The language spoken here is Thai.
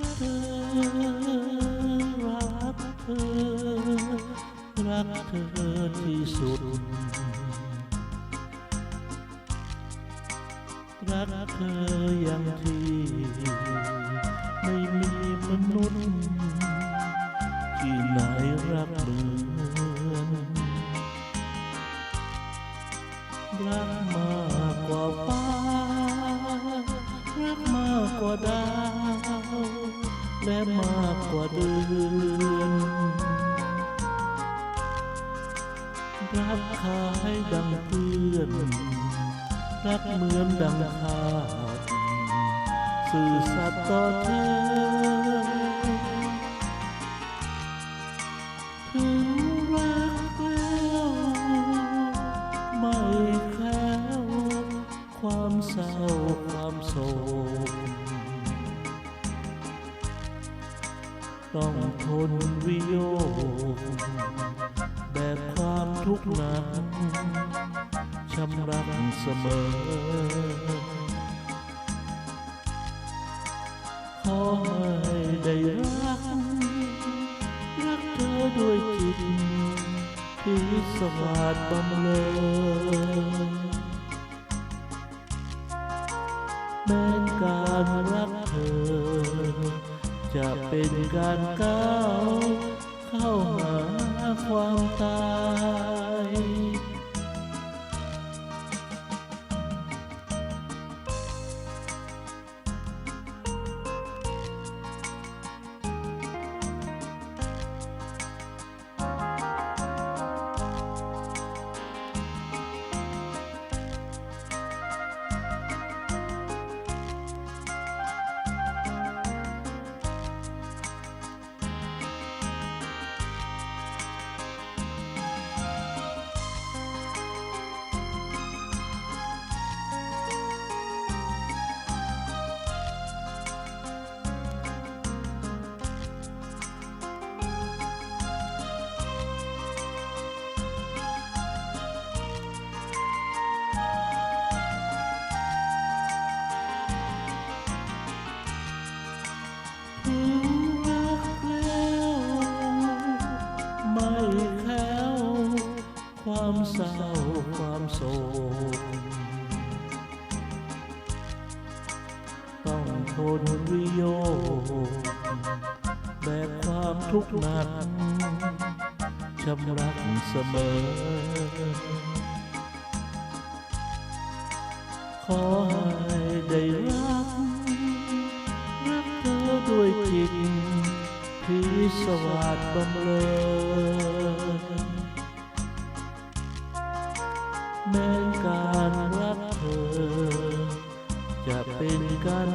รักเธอ รักเธอ รักเธอที่สุด รักเธออย่างที่ไม่มีมนุษย์ที่ไหนรักเหมือนรักมากกว่าฟ้ารักมากกว่าดาว และมากกว่าเดือน รักคาให้ดังเพื่อน รักเหมือนดังขาดสื่อสัตย์ต่อเธอ ต้องทนวิโยคแบบความทุกข์หนักช้ำรักเสมอ ขอให้ได้รัก รักเธอด้วยจิตที่สวาดบำเลอแม้การรักเธอ จะเป็นการก้าวเข้าหาความตาย แคล้วความเศร้าความโศกต้องทนวิโยแบบความทุกข์นักช้ำรักเสมอ ขอใสวัสดบำเรอแม้การรักเธอ จะเป็นการ